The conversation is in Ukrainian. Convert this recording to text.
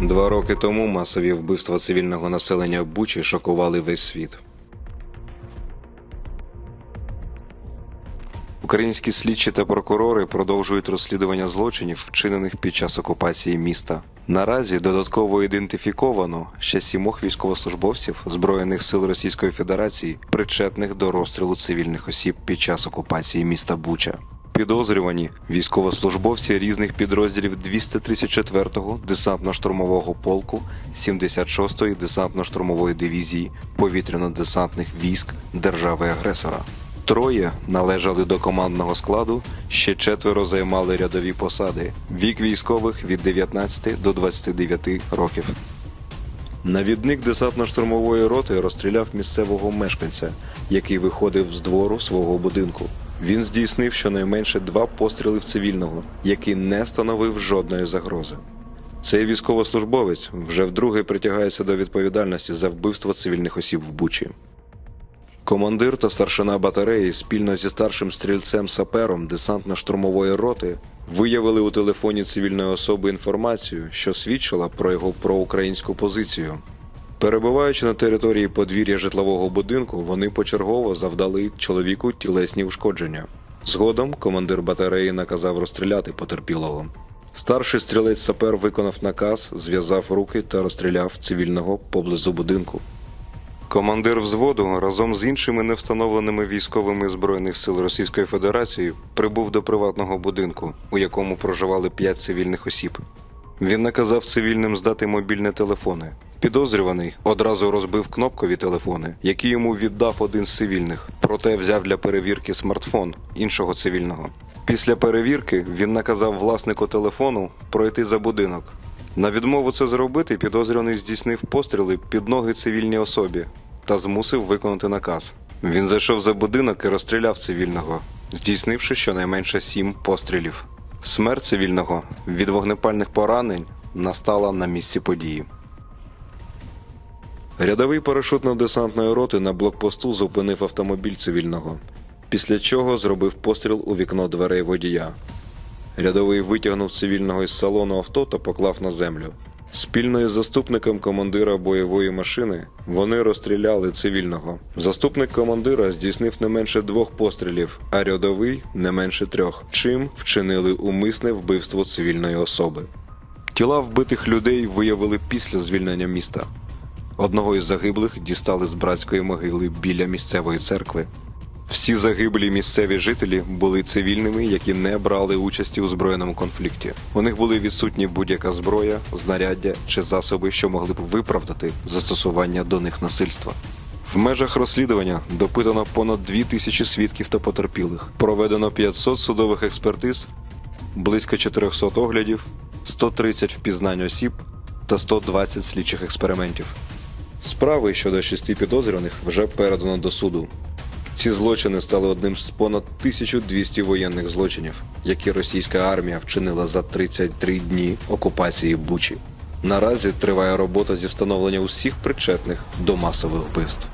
Два роки тому масові вбивства цивільного населення Бучі шокували весь світ. Українські слідчі та прокурори продовжують розслідування злочинів, вчинених під час окупації міста. Наразі додатково ідентифіковано ще сімох військовослужбовців Збройних сил Російської Федерації, причетних до розстрілу цивільних осіб під час окупації міста Буча. Підозрювані військовослужбовці різних підрозділів 234-го десантно-штурмового полку, 76-ї десантно-штурмової дивізії повітряно-десантних військ держави-агресора. Троє належали до командного складу, ще четверо займали рядові посади. Вік військових від 19 до 29 років. Навідник десантно-штурмової роти розстріляв місцевого мешканця, який виходив з двору свого будинку. Він здійснив щонайменше два постріли в цивільного, який не становив жодної загрози. Цей військовослужбовець вже вдруге притягається до відповідальності за вбивство цивільних осіб в Бучі. Командир та старшина батареї спільно зі старшим стрільцем сапером десантно-штурмової роти виявили у телефоні цивільної особи інформацію, що свідчила про його проукраїнську позицію. Перебуваючи на території подвір'я житлового будинку, вони почергово завдали чоловіку тілесні ушкодження. Згодом командир батареї наказав розстріляти потерпілого. Старший стрілець сапер виконав наказ, зв'язав руки та розстріляв цивільного поблизу будинку. Командир взводу разом з іншими невстановленими військовими збройних сил Російської Федерації прибув до приватного будинку, у якому проживали п'ять цивільних осіб. Він наказав цивільним здати мобільні телефони. Підозрюваний одразу розбив кнопкові телефони, які йому віддав один з цивільних, проте взяв для перевірки смартфон іншого цивільного. Після перевірки він наказав власнику телефону пройти за будинок. На відмову це зробити підозрюваний здійснив постріли під ноги цивільній особі та змусив виконати наказ. Він зайшов за будинок і розстріляв цивільного, здійснивши щонайменше сім пострілів. Смерть цивільного від вогнепальних поранень настала на місці події. Рядовий парашутно-десантної роти на блокпосту зупинив автомобіль цивільного, після чого зробив постріл у вікно дверей водія. Рядовий витягнув цивільного із салону авто та поклав на землю. Спільно із заступником командира бойової машини вони розстріляли цивільного. Заступник командира здійснив не менше двох пострілів, а рядовий не менше трьох, чим вчинили умисне вбивство цивільної особи. Тіла вбитих людей виявили після звільнення міста. Одного із загиблих дістали з братської могили біля місцевої церкви. Всі загиблі місцеві жителі були цивільними, які не брали участі у збройному конфлікті. У них були відсутні будь-яка зброя, знаряддя чи засоби, що могли б виправдати застосування до них насильства. В межах розслідування допитано понад 2 тисячі свідків та потерпілих. Проведено 500 судових експертиз, близько 400 оглядів, 130 впізнань осіб та 120 слідчих експериментів. Справи щодо шести підозрюваних вже передано до суду. Ці злочини стали одним з понад 1200 воєнних злочинів, які російська армія вчинила за 33 дні окупації Бучі. Наразі триває робота зі встановлення усіх причетних до масових вбивств.